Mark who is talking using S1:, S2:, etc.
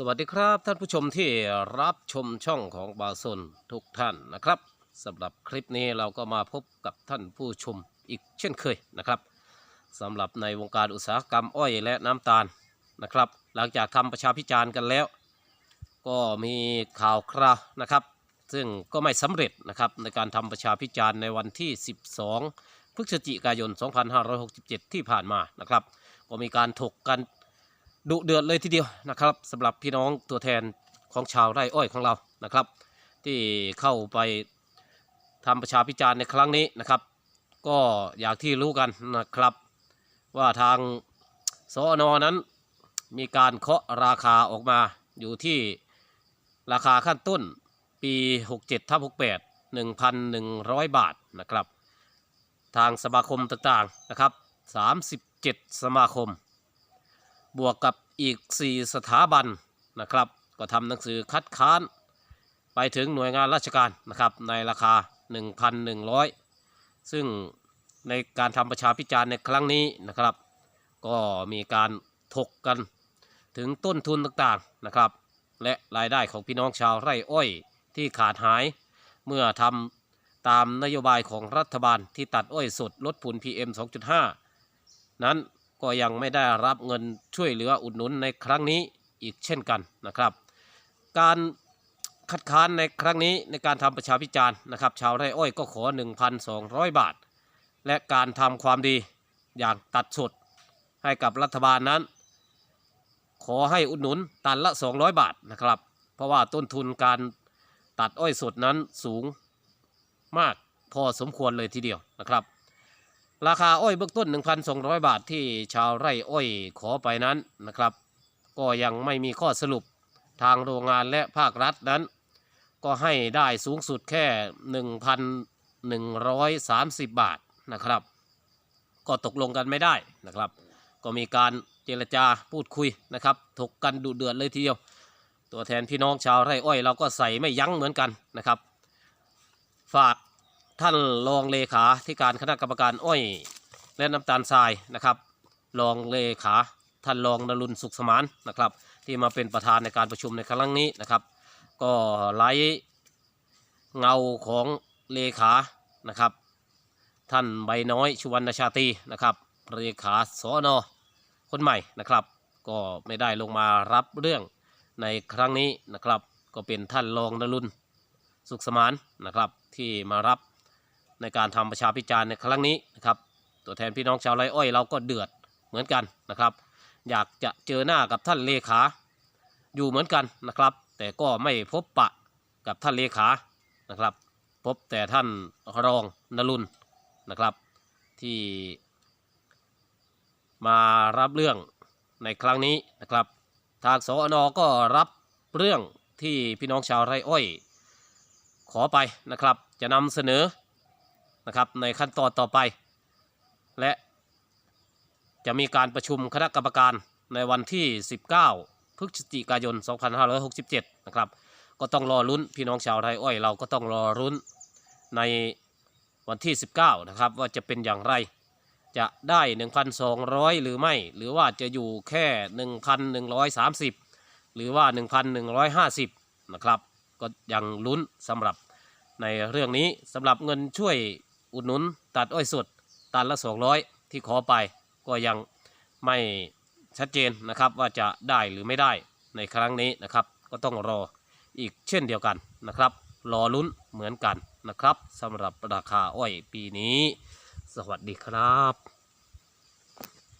S1: สวัสดีครับท่านผู้ชมที่รับชมช่องของบาซนทุกท่านนะครับสำหรับคลิปนี้เราก็มาพบกับท่านผู้ชมอีกเช่นเคยนะครับสำหรับในวงการอุตสาหกรรมอ้อยและน้ำตาลนะครับ หลังจากทำประชาพิจารณ์กันแล้ว ก็มีข่าวคราวนะครับ ซึ่งก็ไม่สำเร็จนะครับในการทำประชาพิจารณ์ในวันที่ 12 พฤศจิกายน 2567 ที่ผ่านมานะครับ ก็มีการถกกัน ดุเดือดเลยทีเดียวนะครับสำหรับพี่น้องตัวแทนของชาวไร่อ้อยของเรานะครับ ที่เข้าไปทำประชาพิจารณ์ในครั้งนี้นะครับ ก็อยางที่รู้กันนะครับ ว่าทางสอนอนั้นมีการเคาะราคาออกมาอยู่ที่ราคาขั้นต้นปี 67ทับ68 1,100 บาทนะครับ ทางสมาคมต่างๆนะครับ 37 สมาคม บวกกับอีก 4 สถาบันนะครับ ก็ทำหนังสือคัดค้าน ไปถึงหน่วยงานราชการนะครับในราคา 1,100 ซึ่งในการทำประชาพิจารณ์ในครั้งนี้นะครับ ก็มีการถกกันถึงต้นทุนต่างๆนะครับ และรายได้ของพี่น้องชาวไร่อ้อยที่ขาดหาย เมื่อทำตามนโยบายของรัฐบาลที่ตัดอ้อยสดลดฝุ่น PM 2.5 นั้น ก็ยังไม่ได้รับเงินช่วยเหลืออุดหนุนในครั้งนี้อีกเช่นกันนะครับ การคัดค้านในครั้งนี้ในการทำประชาพิจารณ์นะครับ ชาวไร่อ้อยก็ขอ 1,200 บาท และการทำความดีอย่างตัดสดให้กับรัฐบาลนั้น ขอให้อุดหนุนตันละ 200 บาทนะครับ เพราะว่าต้นทุนการตัดอ้อยสดนั้นสูงมากพอสมควรเลยทีเดียวนะครับ ราคาอ้อยเบื้องต้น 1,200 บาทที่ชาวไร่อ้อยขอไปนั้นนะครับ ก็ยังไม่มีข้อสรุปทางโรงงานและภาครัฐนั้น ก็ให้ได้สูงสุดแค่ 1,130 บาทนะครับ ก็ตกลงกันไม่ได้นะครับ ก็มีการเจรจาพูดคุยนะครับ ถกกันดุเดือดเลยทีเดียว ตัวแทนพี่น้องชาวไร่อ้อย เราก็ใส่ไม่ยั้งเหมือนกันนะครับ ฝาก ท่านรองเลขาที่การคณะกรรมการอ้อยและน้ำตาลทรายนะครับ รองเลขาท่านรองนรุนสุขสมานนะครับ ที่มาเป็นประธานในการประชุมในครั้งนี้นะครับ ก็ไล่เงาของเลขานะครับ ท่านใบน้อยชุวรรณชาตีนะครับเลขาสอนอคนใหม่นะครับ ก็ไม่ได้ลงมารับเรื่องในครั้งนี้นะครับ ก็เป็นท่านรองนรุนสุขสมานนะครับ ที่มารับ ในการทำประชาพิจารณ์ในครั้งนี้นะครับ ตัวแทนพี่น้องชาวไร่อ้อยเราก็เดือดเหมือนกันนะครับ อยากจะเจอหน้ากับท่านเลขาอยู่เหมือนกันนะครับ แต่ก็ไม่พบปะกับท่านเลขานะครับ พบแต่ท่านรองนรุนนะครับ ที่มารับเรื่องในครั้งนี้นะครับ ทางสอนก็รับเรื่องที่พี่น้องชาวไร่อ้อย ขอไปนะครับ จะนำเสนอ นะครับในขั้นตอนต่อไป และจะมีการประชุมคณะกรรมการในวันที่ 19 พฤศจิกายน 2567 นะครับก็ต้องรอลุ้นพี่น้องชาวไร่อ้อยเราก็ต้องรอลุ้นในวันที่ 19 นะครับ ว่าจะเป็นอย่างไร จะได้ 1,200 หรือไม่ หรือว่าจะอยู่แค่ 1,130 หรือว่า 1,150 นะครับ ก็ยังลุ้นสำหรับในเรื่องนี้สำหรับเงินช่วย อุดหนุนตัดอ้อยสดตันละ 200 ที่ขอไปก็ยังไม่ชัดเจนนะครับว่าจะได้หรือไม่ได้ในครั้งนี้นะครับ ก็ต้องรออีกเช่นเดียวกันนะครับ รอลุ้นเหมือนกันนะครับสำหรับราคาอ้อยปีนี้ สวัสดีครับ